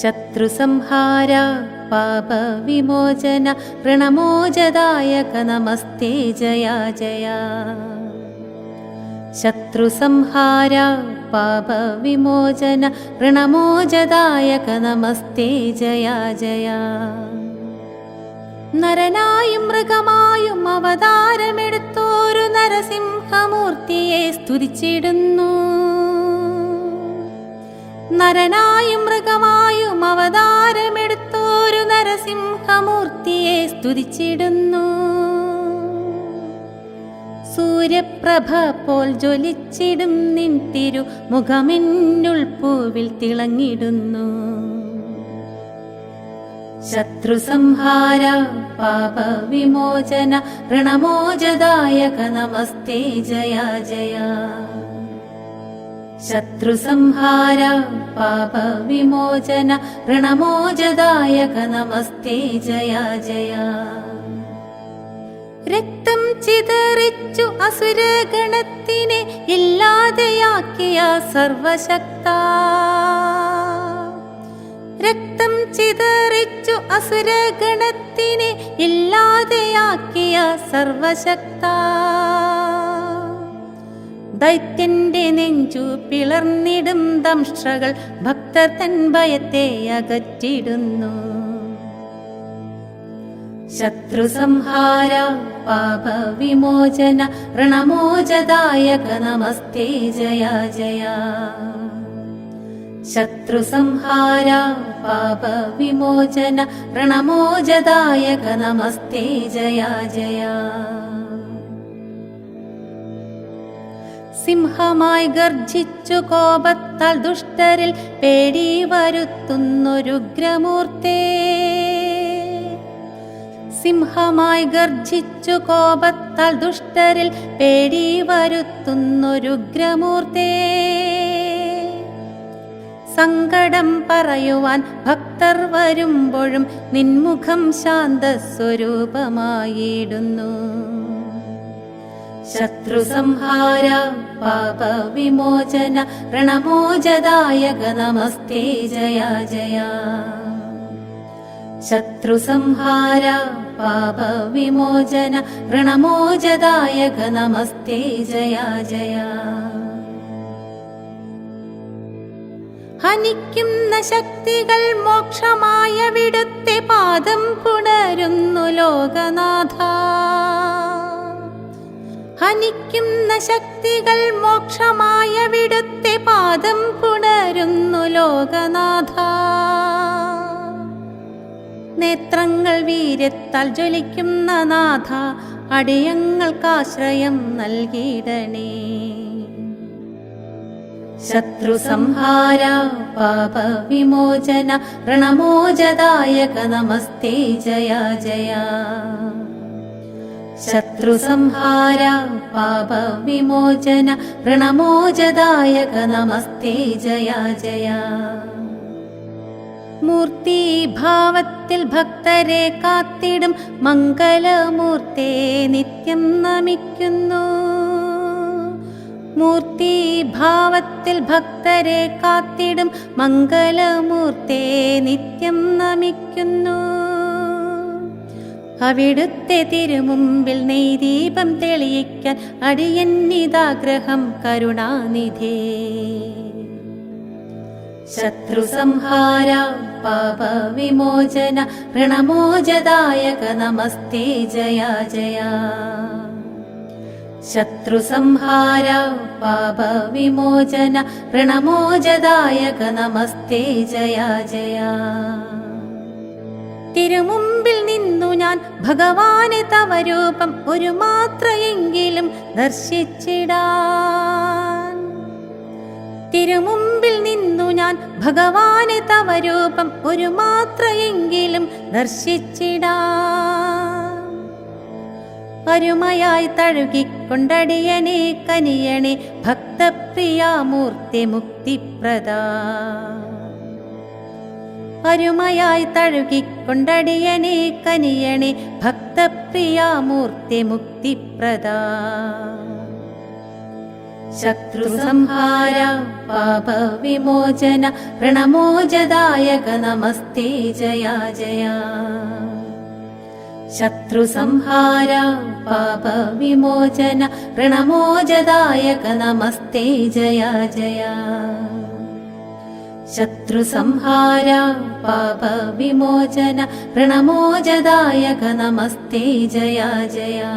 ശത്രുസംഹാര പാപവിമോചന ഋണമോചദായക നമസ്തേ ജയ ജയ. ശത്രുസംഹാര പാപവിമോചന ഋണമോചദായക നമസ്തേ ജയ ജയ. നരനായും മൃഗമായും അവതാരമെടുത്തോരു നരസിംഹമൂർത്തിയെ സ്തുതിച്ചിടുന്നു. നരനായും മൃഗമായും അവതാരമെടുത്തോരു നരസിംഹമൂർത്തിയെ സ്തുതിച്ചിടുന്നു. സൂര്യപ്രഭ പോൽ ജ്വലിച്ചിടും നിൻ തിരു മുഖമെന്നുൾപ്പൂവിൽ തിളങ്ങിടുന്നു. ശത്രുസംഹാര പാപവിമോചന ഋണമോചദായക നമസ്തേ ജയ ജയ. ശത്രുസംഹാര പാപവിമോചന ഋണമോചദായക നമസ്തേ ജയ ജയ. രക്തം ചിതറിച്ചു അസുരഗണത്തിനെ ഇല്ലാതെയാക്കിയ സർവശക്ത. രക്തം ചിതറിച്ചു അസുരഗണത്തിനെ ഇല്ലാതെയാക്കിയ സർവശക്ത. ദൈത്യന്റെ നെഞ്ചു പിളർന്നിടും ദംഷ്ട്രകൾ. ഭക്തർ തൻ ഭയത്തെ അകറ്റിടുന്നു. ശത്രുസംഹാര പാപവിമോചന ഋണമോചദായക നമസ്തേ ജയ ജയ. ശത്രുസംഹാര പാപവിമോചന ഋണമോചദായക നമസ്തേ ജയ ജയ. സിംഹമായി ഗർജിച്ചു കോപത്താൽ ദുഷ്ടരിൽ പേടി വരുത്തുന്നൊരുഗ്രമൂർത്തേ. സിംഹമായി ഗർജിച്ചു കോപത്താൽ ദുഷ്ടരിൽ പേടി വരുത്തുന്നൊരുഗ്രമൂർത്തേ. സങ്കടം പറയുവാൻ ഭക്തർ വരുമ്പോഴും നിൻമുഖം ശാന്തസ്വരൂപമായിടുന്നു. ശത്രുസംഹാര പാപവിമോചന ഋണമോചദായക നമസ്തേ ജയ ജയ. ശത്രുസംഹാര പാപവിമോചന ഋണമോചദായക നമസ്തേ ജയ ജയ. ഹനിക്കുന്ന ശക്തികൾ മോക്ഷമായ വിടത്തെ പാദം പുണരുന്നു ലോകനാഥ. ഹനിക്കുന്ന ശക്തികൾ മോക്ഷമായ വിടുത്തെ പാദം പുണരുന്നു ലോകനാഥ. നേത്രങ്ങൾ വീര്യത്താൽ ജ്വലിക്കുന്ന നാഥ അടിയങ്ങൾക്കാശ്രയം നൽകിയിടണേ. ശത്രുസംഹാര പാപവിമോചന പ്രണമോചദായക നമസ്തേ ജയ ജയ. ശത്രുസംഹാര പാപവിമോചന ഋണമോചദായക നമസ്തേ ജയ ജയ. മൂർത്തിഭാവത്തിൽ ഭക്തരെ കാത്തിടും മംഗലമൂർത്തേ നിത്യം നമിക്കുന്നു. മൂർത്തിഭാവത്തിൽ ഭക്തരെ കാത്തിടും മംഗലമൂർത്തേ നിത്യം നമിക്കുന്നു. അവിടുത്തെ തിരുമുമ്പിൽ നെയ്ദീപം തെളിയിക്കാൻ അടിയന്നിതാഗ്രഹം കരുണാനിധേ. ശത്രുസംഹാര പാപവിമോചന ഋണമോചദായക നമസ്തേ ജയ ജയ. ശത്രുസംഹാര പാപവിമോചന ഋണമോചദായക നമസ്തേ ജയ ജയ. തിരുമുമ്പിൽ ഞാൻ ഭഗവാനെ തവരൂപം ഒരു മാത്രയെങ്കിലും ദർശിച്ചിടാൻ. തിരുമുമ്പിൽ നിന്നു ഞാൻ ഭഗവാനെ തവരൂപം ഒരു മാത്രയെങ്കിലും ദർശിച്ചിടാൻ. അരുമയായി തഴുകിക്കൊണ്ടടിയനെ കനിയണേ ഭക്തപ്രിയാമൂർത്തി മുക്തിപ്രദാ. അരുമയായി തഴുകിക്കൊണ്ടടിയനെ കനിയണേ ഭക്തപ്രിയാമൂർത്തി മുക്തിപ്രദാ. ശത്രുസംഹാര പാപവിമോചന പ്രണമോജദായക നമസ്തേ ജയ ജയ. ശത്രുസംഹാര പാപവിമോചന പ്രണമോജദായക നമസ്തേ ജയാ ജയ. शत्रुसंहार पापविमोचन प्रणमोजदायक नमस्ते जया जया।